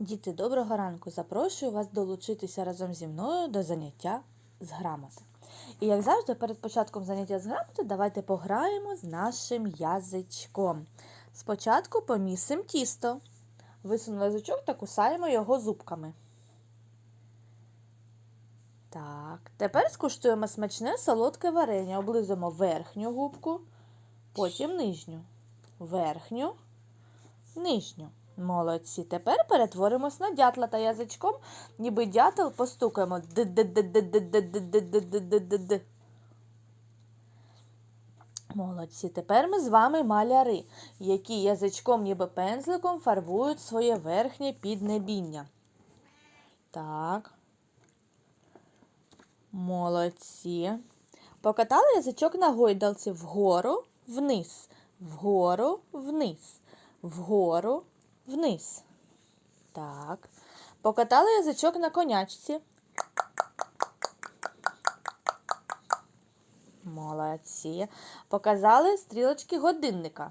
Діти, доброго ранку! Запрошую вас долучитися разом зі мною до заняття з грамоти. І як завжди, перед початком заняття з грамоти, давайте пограємо з нашим язичком. Спочатку помісимо тісто. Висунули язичок та кусаємо його зубками. Так, тепер скуштуємо смачне солодке варення. Облизуємо верхню губку, потім нижню. Верхню, нижню. Молодці. Тепер перетворимось на дятла та язичком, ніби дятел постукаємо. Молодці. Тепер ми з вами маляри, які язичком, ніби пензликом фарбують своє верхнє піднебіння. Так. Молодці. Покатали язичок на гойдалці вгору, вниз, вгору, вниз, вгору, вниз. Так. Покатали язичок на конячці. Молодці. Показали стрілочки годинника.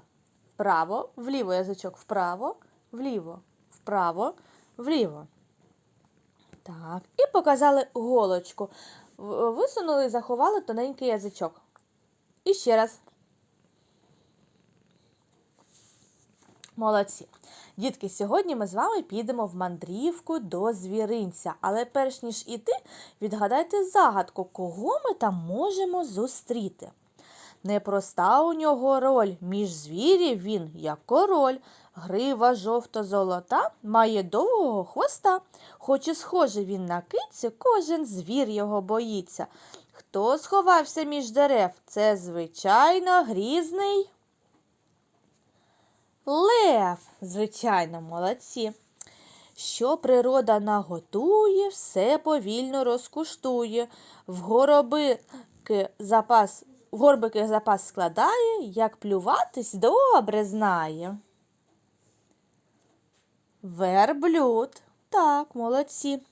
Вправо, вліво язичок, вправо, вліво, вправо, вліво. Так. І показали голочку. Висунули і заховали тоненький язичок. І ще раз. Молодці. Дітки, сьогодні ми з вами підемо в мандрівку до звіринця. Але перш ніж іти, відгадайте загадку, кого ми там можемо зустріти. Непроста у нього роль, між звірів він, як король, грива жовто-золота, має довгого хвоста. Хоч і схожий він на кицю, кожен звір його боїться. Хто сховався між дерев? Це, звичайно, грізний. Лев, звичайно, молодці. Що природа наготує, все повільно розкуштує. В горобики запас, в горбики запас складає, як плюватись добре знає. Верблюд. Так, молодці.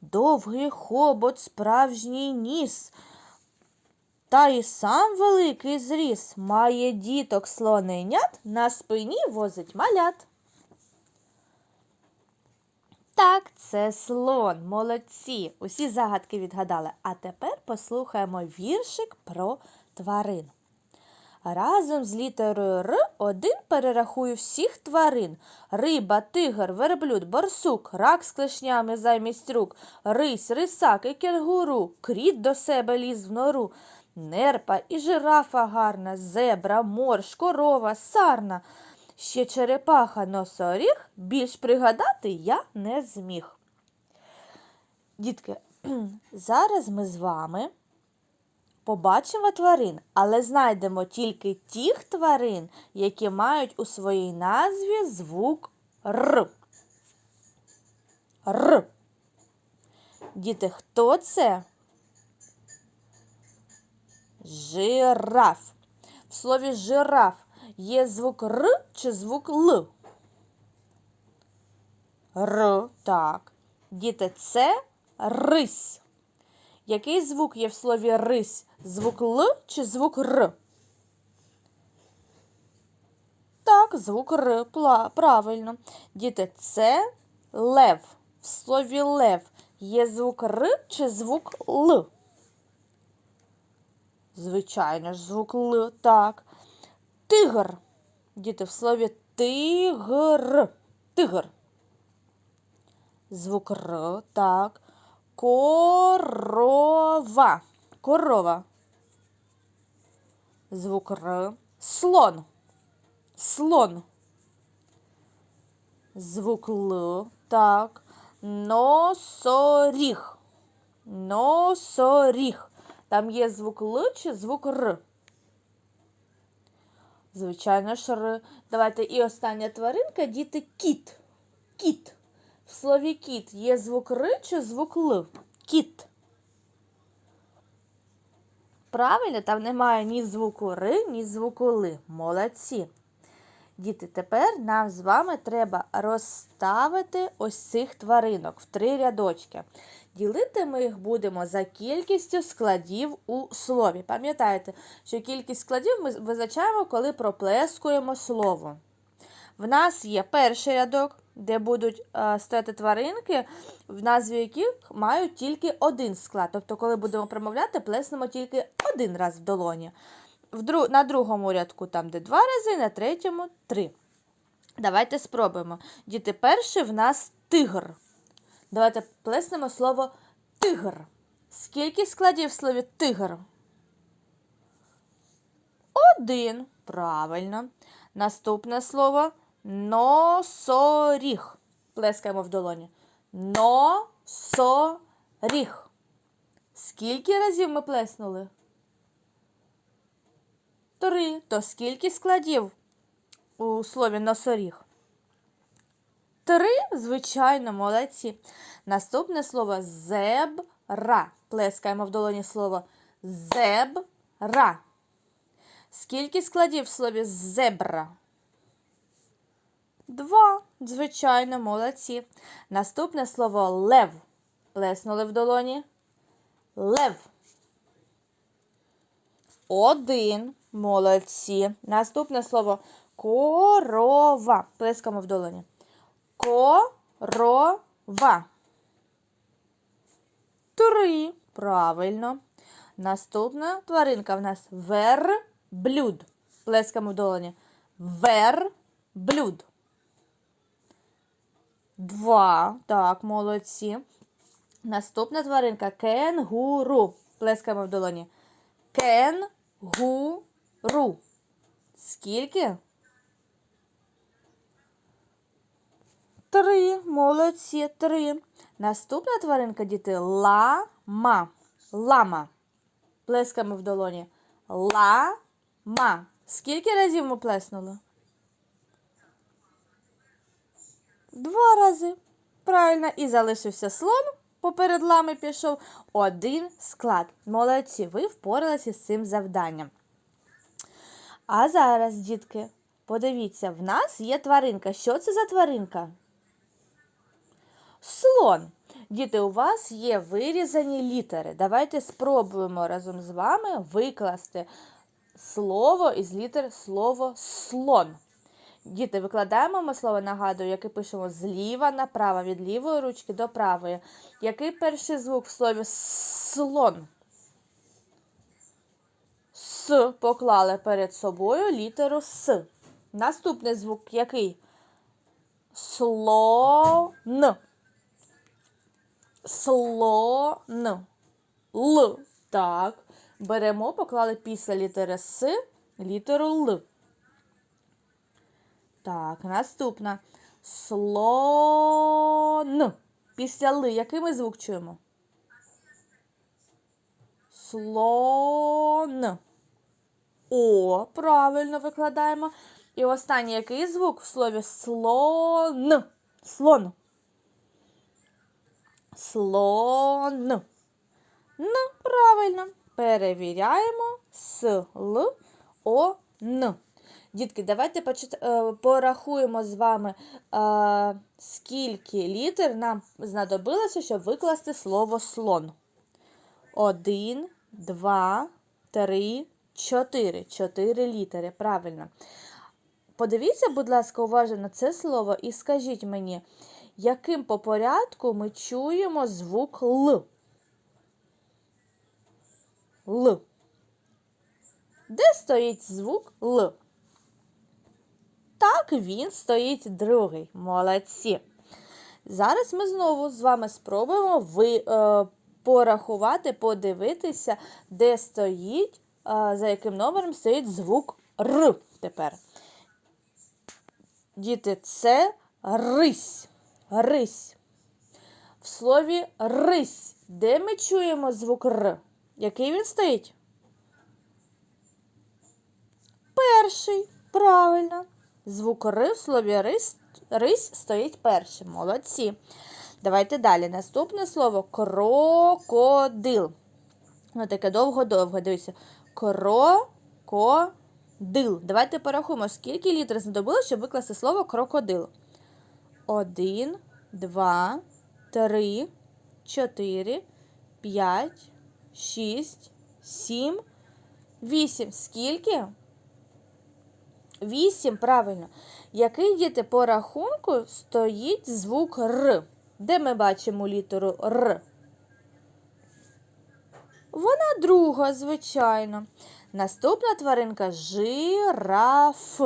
Довгий хобот, справжній ніс. Та й сам великий зріс, має діток слоненят, на спині возить малят. Так, це слон, молодці. Усі загадки відгадали. А тепер послухаємо віршик про тварин. Разом з літерою Р один перерахую всіх тварин. Риба, тигр, верблюд, борсук, рак з клешнями замість рук, рись, рисак і кенгуру, кріт до себе ліз в нору, нерпа і жирафа гарна, зебра, морж, корова, сарна. Ще черепаха носоріг, більш пригадати я не зміг. Дітки, зараз ми з вами побачимо тварин, але знайдемо тільки тих тварин, які мають у своїй назві звук Р. Р. Діти, хто це? Жираф. В слові жираф є звук Р чи звук Л? Р. Так. Діти, це рись. Який звук є в слові рись? Звук Л чи звук Р? Так, звук Р. Правильно. Діти, це лев. В слові лев є звук Р чи звук Л? Звичайно ж, звук Л. Так. Тигр. Діти, в слові тигр. Тигр. Звук Р. Так. Корова. Корова. Звук Р. Слон. Слон. Звук Л. Так. Носоріг. Носоріг. Там є звук Л чи звук Р. Звичайно ж Р. Давайте і остання тваринка, діти, кіт. Кіт. В слові кіт є звук Р чи звук Л? Кіт. Правильно, там немає ні звуку Р, ні звуку Л. Молодці. Діти, тепер нам з вами треба розставити ось цих тваринок в три рядочки. Ділити ми їх будемо за кількістю складів у слові. Пам'ятаєте, що кількість складів ми визначаємо, коли проплескуємо слово. В нас є перший рядок, де будуть е, стояти тваринки, в назві яких мають тільки один склад. Тобто, коли будемо промовляти, плеснемо тільки один раз в долоні. На другому рядку там, де два рази, на третьому три. Давайте спробуємо. Діти, перший в нас тигр. Давайте плеснемо слово тигр. Скільки складів в слові тигр? Один. Правильно. Наступне слово носоріг. Плескаємо в долоні. Носоріг. Скільки разів ми плеснули? Три. То скільки складів у слові носоріг? Три, звичайно, молодці. Наступне слово зебра. Плескаємо в долоні слово зебра. Скільки складів в слові зебра? Два. Звичайно, молодці. Наступне слово лев. Плеснули в долоні. Лев. Один. Молодці. Наступне слово корова. Плескаємо в долоні. Корова. Три. Правильно. Наступна тваринка в нас верблюд. Плескаємо в долоні. Верблюд. Два. Так, молодці. Наступна тваринка кенгуру. Плескаємо в долоні. Кенгуру. Скільки? Три. Молодці. Три. Наступна тваринка, діти, лама. Лама. Плескаємо в долоні. Лама. Скільки разів ми плеснули? Два рази. Правильно. І залишився слон. Поперед лами пішов один склад. Молодці, ви впоралися з цим завданням. А зараз, дітки, подивіться, в нас є тваринка. Що це за тваринка? Слон. Діти, у вас є вирізані літери. Давайте спробуємо разом з вами викласти слово із літер слово слон. Діти, викладаємо ми слово, нагадую, яке пишемо зліва направо, від лівої ручки до правої. Який перший звук в слові слон? С поклали перед собою літеру С. Наступний звук який? Слон. Слон. Л. Так. Беремо, поклали після літери С літеру Л. Так, наступна. Слон. Після Л. Який ми звук чуємо? Слон. О, правильно викладаємо. І останній який звук в слові слон. Слон. Слон. Ну, правильно. Перевіряємо с л о н. Дітки, давайте е, порахуємо з вами, е, скільки літер нам знадобилося, щоб викласти слово слон. Один, два, три, чотири. Чотири літери. Правильно. Подивіться, будь ласка, уважно на це слово і скажіть мені, яким по порядку ми чуємо звук Л. Л. Де стоїть звук Л? Так, він стоїть другий. Молодці. Зараз ми знову з вами спробуємо ви, е, порахувати, подивитися, де стоїть, е, за яким номером стоїть звук Р тепер. Діти, це рись. Рись. В слові рись. Де ми чуємо звук Р? Який він стоїть? Перший. Правильно. Звук Р в слові рись, рись стоїть першим. Молодці. Давайте далі. Наступне слово крокодил. Ну, таке довго-довго. Дивіться. Крокодил. Давайте порахуємо, скільки літер знадобилось, щоб викласти слово крокодил. Один, два, три, чотири, п'ять, шість, сім, вісім. Скільки? Вісім, правильно. Який діти по рахунку стоїть звук Р? Де ми бачимо літеру Р? Вона друга, звичайно. Наступна тваринка жираф.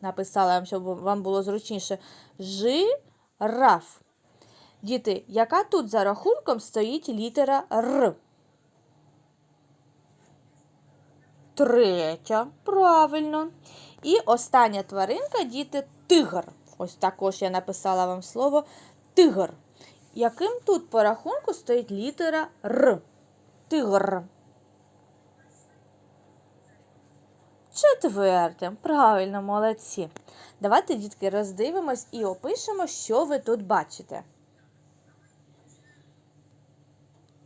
Написала щоб вам було зручніше. Жираф. Діти, яка тут за рахунком стоїть літера Р? Третя, правильно. І остання тваринка, діти, тигр. Ось також я написала вам слово тигр. Яким тут по рахунку стоїть літера Р? Тигр. Четвертим. Правильно, молодці. Давайте, дітки, роздивимось і опишемо, що ви тут бачите.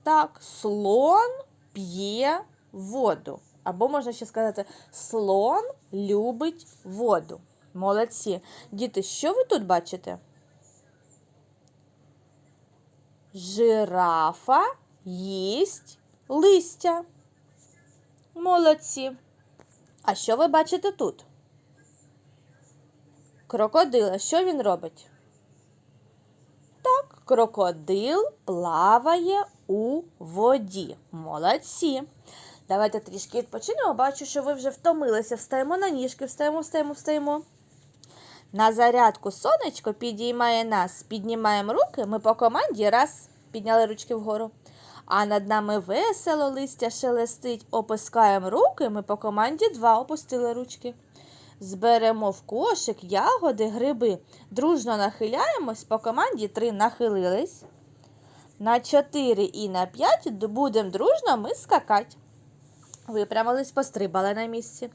Так, слон п'є воду. Або можна ще сказати, слон любить воду. Молодці. Діти, що ви тут бачите? Жирафа їсть листя. Молодці. А що ви бачите тут? Крокодила. Що він робить? Так, крокодил плаває у воді. Молодці. Давайте трішки відпочинемо. Бачу, що ви вже втомилися. Встаємо на ніжки, встаємо, встаємо, встаємо. На зарядку сонечко підіймає нас. Піднімаємо руки. Ми по команді раз підняли ручки вгору. А над нами весело листя шелестить. Опускаємо руки. Ми по команді два опустили ручки. Зберемо в кошик ягоди, гриби. Дружно нахиляємось, по команді три нахилились. На 4 і на 5 будемо дружно ми скакати. Випрямились, пострибали на місці.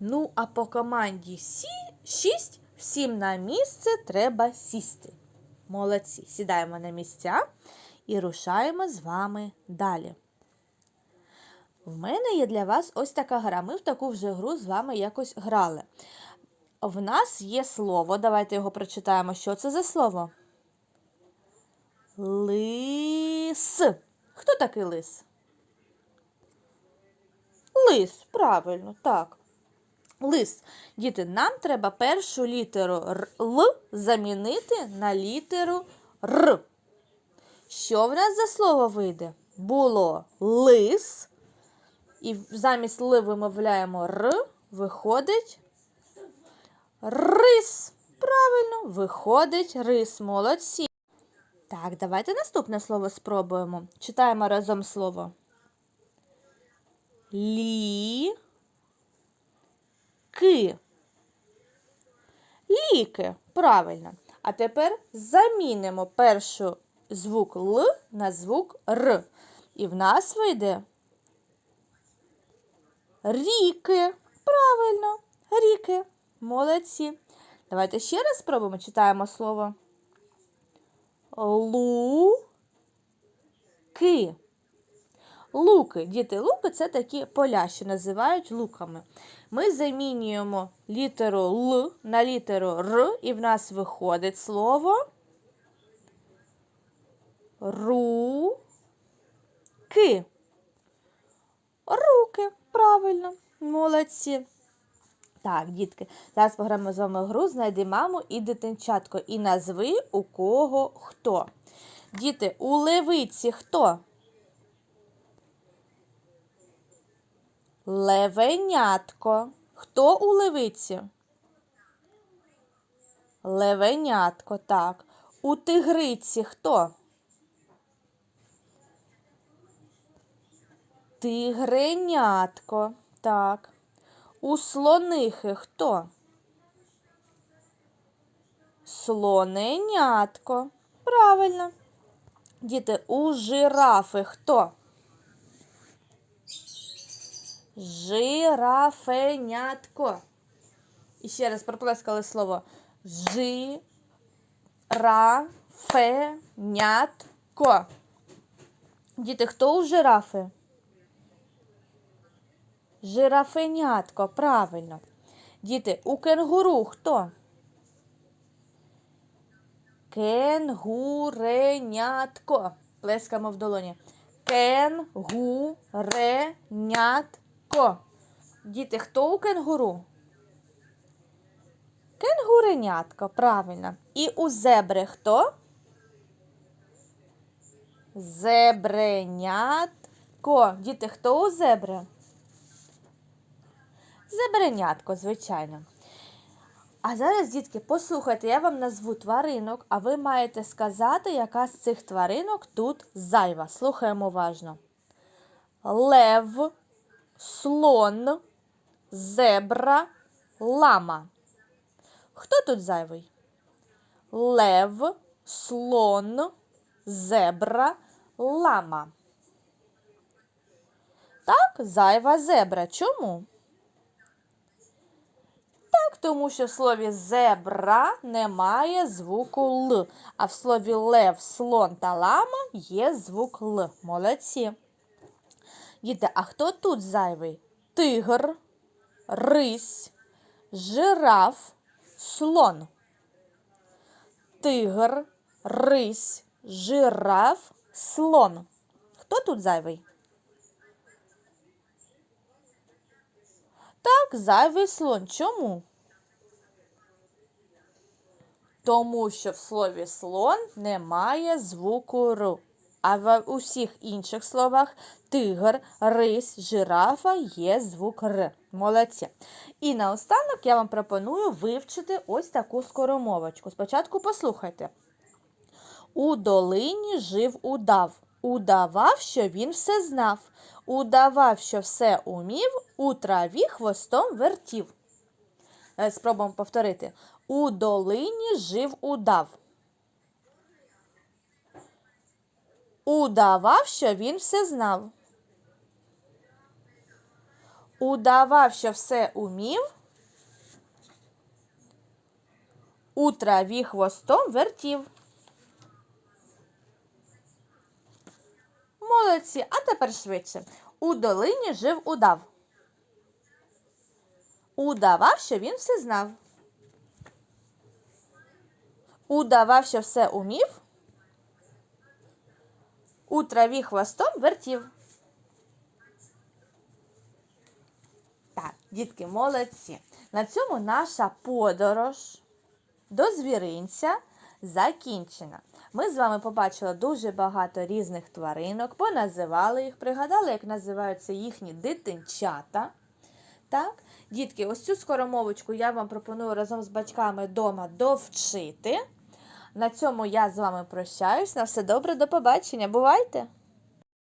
Ну, а по команді сі... 6 всім на місце треба сісти. Молодці. Сідаємо на місця і рушаємо з вами далі. В мене є для вас ось така гра. Ми в таку вже гру з вами якось грали. В нас є слово. Давайте його прочитаємо. Що це за слово? Лис. Хто такий лис? Лис, правильно, так. Лис. Діти, нам треба першу літеру Л замінити на літеру Р. Що в нас за слово вийде? Було лис. І замість Л вимовляємо Р, виходить рис. Правильно, виходить рис. Молодці. Так, давайте наступне слово спробуємо. Читаємо разом слово. Лі. Ки. Ліки. Правильно. А тепер замінимо першу звук Л на звук Р. І в нас вийде ріки. Правильно, ріки. Молодці. Давайте ще раз спробуємо. Читаємо слово. Луки. Луки. Діти, луки це такі поля, що називають луками. Ми замінюємо літеру Л на літеру Р, і в нас виходить слово руки. Руки. Правильно. Молодці. Так, дітки, зараз пограємо з вами гру Знайди маму і дитинчатко. І назви у кого хто. Діти, у левиці хто? Левенятко. Хто у левиці? Левенятко, так. У тигриці хто? Тигренятко, так. У слонихи хто? Слоненятко. Правильно. Діти, у жирафи хто? Жирафенятко. І ще раз проплескали слово жирафенятко. Діти, хто у жирафи? Жирафенятко, правильно. Діти, у кенгуру хто? Кенгуренятко. Плескаємо в долоні. Кенгуренятко. Діти, хто у кенгуру? Кенгуренятко, правильно. І у зебри хто? Зебренятко. Діти, хто у зебри? Зебренятко, звичайно. А зараз, дітки, послухайте, я вам назву тваринок, а ви маєте сказати, яка з цих тваринок тут зайва. Слухаємо уважно. Лев, слон, зебра, лама. Хто тут зайвий? Лев, слон, зебра, лама. Так, зайва зебра. Чому? Тому що в слові зебра немає звуку Л, а в слові лев, слон та лама є звук Л. Молодці. Діти, а хто тут зайвий? Тигр, рись, жираф, слон. Тигр, рись, жираф, слон. Хто тут зайвий? Так, зайвий слон. Чому? Тому що в слові слон немає звуку Р. А в усіх інших словах тигр, рись, жирафа є звук Р. Молодці. І наостанок я вам пропоную вивчити ось таку скоромовочку. Спочатку послухайте. У долині жив удав. Удавав, що він все знав. Удавав, що все умів, у траві хвостом вертів. Е, Спробуємо повторити. У долині жив удав. Удавав, що він все знав. Удавав, що все умів. У траві хвостом вертів. Молодці, а тепер швидше. У долині жив удав. Удавав, що він все знав. Удавав, що все умів. У траві хвостом вертів. Так, дітки, молодці. На цьому наша подорож до звіринця закінчена. Ми з вами побачили дуже багато різних тваринок, поназивали їх, пригадали, як називаються їхні дитинчата. Так, дітки, ось цю скоромовочку я вам пропоную разом з батьками вдома довчити. На цьому я з вами прощаюсь. На все добре, до побачення. Бувайте!